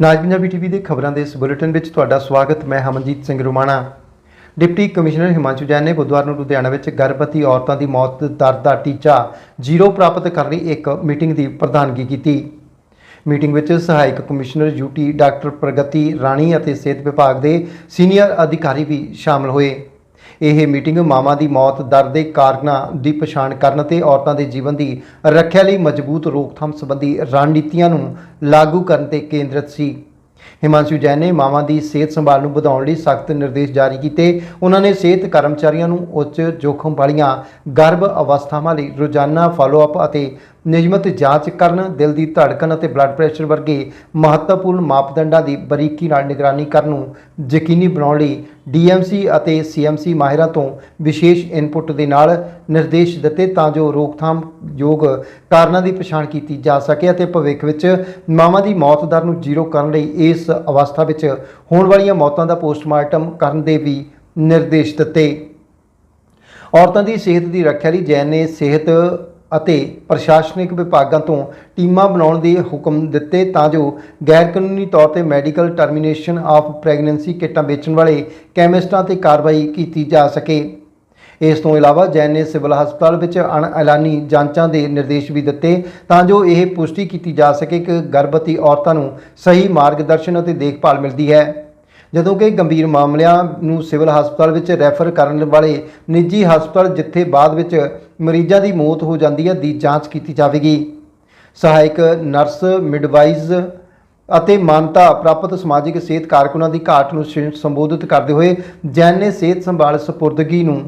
ਨਾਜ Punjabi TV ਦੇ ਖਬਰਾਂ ਦੇ ਇਸ ਬੁਲੇਟਿਨ ਵਿੱਚ ਤੁਹਾਡਾ ਸਵਾਗਤ, ਮੈਂ ਹਮਨਜੀਤ ਸਿੰਘ ਰੁਮਾਣਾ। ਡਿਪਟੀ ਕਮਿਸ਼ਨਰ ਹਿਮਾਂਸ਼ੂ ਜੈਨ ਨੇ ਬੁੱਧਵਾਰ ਨੂੰ ਲੁਧਿਆਣਾ ਵਿੱਚ ਗਰਭਵਤੀ ਔਰਤਾਂ ਦੀ ਮੌਤ ਦਰ ਦਾ ਟੀਚਾ ਜ਼ੀਰੋ ਪ੍ਰਾਪਤ ਕਰਨ ਲਈ ਇੱਕ ਮੀਟਿੰਗ ਦੀ ਪ੍ਰਧਾਨਗੀ ਕੀਤੀ। ਮੀਟਿੰਗ ਵਿੱਚ ਸਹਾਇਕ commissioner UT doctor Pragati Rani ਅਤੇ ਸਿਹਤ ਵਿਭਾਗ ਦੇ ਸੀਨੀਅਰ ਅਧਿਕਾਰੀ ਵੀ ਸ਼ਾਮਲ ਹੋਏ। ਇਹ ਮੀਟਿੰਗ ਮਾਵਾਂ ਦੀ ਮੌਤ, ਦਰ ਦੇ ਕਾਰਨਾਂ ਦੀ ਪਛਾਣ ਕਰਨ ਅਤੇ ਔਰਤਾਂ ਦੇ ਜੀਵਨ ਦੀ ਰੱਖਿਆ ਲਈ ਮਜ਼ਬੂਤ ਰੋਕਥਾਮ ਸੰਬੰਧੀ ਰਣਨੀਤੀਆਂ ਨੂੰ ਲਾਗੂ ਕਰਨ ਤੇ ਕੇਂਦਰਿਤ ਸੀ। ਹਿਮਾਂਸ਼ੂ ਜੈਨ ਨੇ ਮਾਵਾਂ ਦੀ ਸਿਹਤ ਸੰਭਾਲ ਨੂੰ ਵਧਾਉਣ ਲਈ ਸਖਤ ਨਿਰਦੇਸ਼ ਜਾਰੀ ਕੀਤੇ। ਉਹਨਾਂ ਨੇ ਸਿਹਤ ਕਰਮਚਾਰੀਆਂ ਨੂੰ ਉੱਚ ਜੋਖਮ ਵਾਲੀਆਂ ਗਰਭ ਅਵਸਥਾਵਾਂ ਲਈ ਰੋਜ਼ਾਨਾ ਫਾਲੋਅਪ ਅਤੇ ਨਿਯਮਤ ਜਾਂਚ ਕਰਨ, ਦਿਲ ਦੀ ਧੜਕਣ ਅਤੇ ਬਲੱਡ ਪ੍ਰੈਸ਼ਰ ਵਰਗੇ ਮਹੱਤਵਪੂਰਨ ਮਾਪਦੰਡਾਂ ਦੀ ਬਰੀਕੀ ਨਾਲ ਨਿਗਰਾਨੀ ਕਰਨ ਨੂੰ ਯਕੀਨੀ ਬਣਾਉਣ ਲਈ ਡੀਐਮਸੀ ਅਤੇ ਸੀਐਮਸੀ ਮਾਹਿਰਾਂ ਤੋਂ ਵਿਸ਼ੇਸ਼ ਇਨਪੁਟ ਦੇ ਨਾਲ ਨਿਰਦੇਸ਼ ਦਿੱਤੇ ਤਾਂ ਜੋ ਰੋਕਥਾਮ ਯੋਗ ਕਾਰਨਾਂ ਦੀ ਪਛਾਣ ਕੀਤੀ ਜਾ ਸਕੇ ਅਤੇ ਭਵਿੱਖ ਵਿੱਚ ਮਾਵਾਂ ਦੀ ਮੌਤ ਦਰ ਨੂੰ ਜ਼ੀਰੋ ਕਰਨ ਲਈ ਇਸ ਅਵਸਥਾ ਵਿੱਚ ਹੋਣ ਵਾਲੀਆਂ ਮੌਤਾਂ ਦਾ ਪੋਸਟਮਾਰਟਮ ਕਰਨ ਦੇ ਵੀ ਨਿਰਦੇਸ਼ ਦਿੱਤੇ। ਔਰਤਾਂ ਦੀ ਸਿਹਤ ਦੀ ਰੱਖਿਆ ਲਈ ਜੈਨ ਨੇ ਸਿਹਤ ਅਤੇ ਪ੍ਰਸ਼ਾਸਨਿਕ ਵਿਭਾਗਾਂ ਤੋਂ ਟੀਮਾਂ ਬਣਾਉਣ ਦੇ ਹੁਕਮ ਦਿੱਤੇ ਤਾਂ ਜੋ ਗੈਰ ਕਾਨੂੰਨੀ ਤੌਰ ਤੇ ਮੈਡੀਕਲ ਟਰਮੀਨੇਸ਼ਨ ਆਫ ਪ੍ਰੈਗਨੈਂਸੀ ਕਿੱਟਾਂ ਵੇਚਣ ਵਾਲੇ ਕੈਮਿਸਟਾਂ ਤੇ ਕਾਰਵਾਈ ਕੀਤੀ ਜਾ ਸਕੇ। ਇਸ ਤੋਂ ਇਲਾਵਾ ਜੈਨ ਨੇ ਸਿਵਲ ਹਸਪਤਾਲ ਵਿੱਚ ਅਣਐਲਾਨੀ ਜਾਂਚਾਂ ਦੇ ਨਿਰਦੇਸ਼ ਵੀ ਦਿੱਤੇ ਤਾਂ ਜੋ ਇਹ ਪੁਸ਼ਟੀ ਕੀਤੀ ਜਾ ਸਕੇ ਕਿ ਗਰਭਵਤੀ ਔਰਤਾਂ ਨੂੰ ਸਹੀ ਮਾਰਗਦਰਸ਼ਨ ਅਤੇ ਦੇਖਭਾਲ ਮਿਲਦੀ ਹੈ। ਜਦੋਂ ਕਿ ਗੰਭੀਰ ਮਾਮਲਿਆਂ ਨੂੰ ਸਿਵਲ ਹਸਪਤਾਲ ਵਿੱਚ ਰੈਫਰ ਕਰਨ ਵਾਲੇ ਨਿੱਜੀ ਹਸਪਤਾਲ ਜਿੱਥੇ ਬਾਅਦ ਵਿੱਚ ਮਰੀਜ਼ਾਂ ਦੀ ਮੌਤ ਹੋ ਜਾਂਦੀ ਹੈ, ਦੀ ਜਾਂਚ ਕੀਤੀ ਜਾਵੇਗੀ। ਸਹਾਇਕ ਨਰਸ, ਮਿਡਵਾਈਜ਼ ਅਤੇ ਮਾਨਤਾ ਪ੍ਰਾਪਤ ਸਮਾਜਿਕ ਸਿਹਤ ਕਾਰਕੁਨਾਂ ਦੀ ਘਾਟ ਨੂੰ ਸੰਬੋਧਿਤ ਕਰਦੇ ਹੋਏ ਜੈਨ ਨੇ ਸਿਹਤ ਸੰਭਾਲ ਸਪੁਰਦਗੀ ਨੂੰ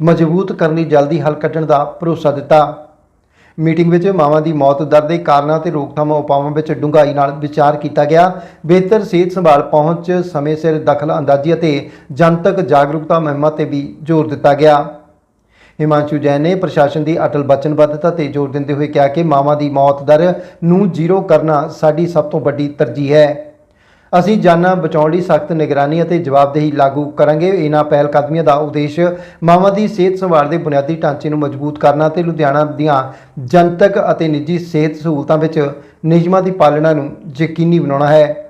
ਮਜ਼ਬੂਤ ਕਰਨ ਲਈ ਜਲਦੀ ਹੱਲ ਕੱਢਣ ਦਾ ਭਰੋਸਾ ਦਿੱਤਾ। ਮੀਟਿੰਗ ਵਿੱਚ ਮਾਵਾਂ ਦੀ ਮੌਤ ਦਰ ਦੇ ਕਾਰਨਾਂ ਤੇ ਰੋਕਥਾਮ ਉਪਾਵਾਂ ਵਿੱਚ ਡੂੰਘਾਈ ਨਾਲ ਵਿਚਾਰ ਕੀਤਾ ਗਿਆ। ਬਿਹਤਰ ਸਿਹਤ ਸੰਭਾਲ ਪਹੁੰਚ, ਸਮੇਂ ਸਿਰ ਦਖਲ ਅੰਦਾਜ਼ੀ ਅਤੇ ਜਨਤਕ ਜਾਗਰੂਕਤਾ ਮੁਹਿੰਮਾਂ ਤੇ ਵੀ ਜ਼ੋਰ ਦਿੱਤਾ ਗਿਆ। ਹਿਮਾਂਸ਼ੂ ਜੈਨ ਨੇ ਪ੍ਰਸ਼ਾਸਨ ਦੀ ਅਟਲ ਵਚਨਬੱਧਤਾ ਤੇ ਜ਼ੋਰ ਦਿੰਦੇ ਹੋਏ ਕਿਹਾ ਕਿ ਮਾਵਾਂ ਦੀ ਮੌਤ ਦਰ ਨੂੰ ਜ਼ੀਰੋ ਕਰਨਾ ਸਾਡੀ ਸਭ ਤੋਂ ਵੱਡੀ ਤਰਜੀਹ ਹੈ। ਅਸੀਂ ਜਾਨਾਂ ਬਚਾਉਣ ਲਈ ਸਖਤ ਨਿਗਰਾਨੀ ਅਤੇ ਜਵਾਬਦੇਹੀ ਲਾਗੂ ਕਰਾਂਗੇ। ਇਹਨਾਂ ਪਹਿਲ ਕਦਮੀਆਂ ਦਾ ਉਦੇਸ਼ ਮਾਵਾਂ ਦੀ ਸਿਹਤ ਸੰਭਾਲ ਦੇ ਬੁਨਿਆਦੀ ਢਾਂਚੇ ਨੂੰ ਮਜ਼ਬੂਤ ਕਰਨਾ ਤੇ ਲੁਧਿਆਣਾ ਦੀਆਂ ਜਨਤਕ ਅਤੇ ਨਿੱਜੀ ਸਿਹਤ ਸਹੂਲਤਾਂ ਵਿੱਚ ਨਿਯਮਾਂ ਦੀ ਪਾਲਣਾ ਨੂੰ ਯਕੀਨੀ ਬਣਾਉਣਾ ਹੈ।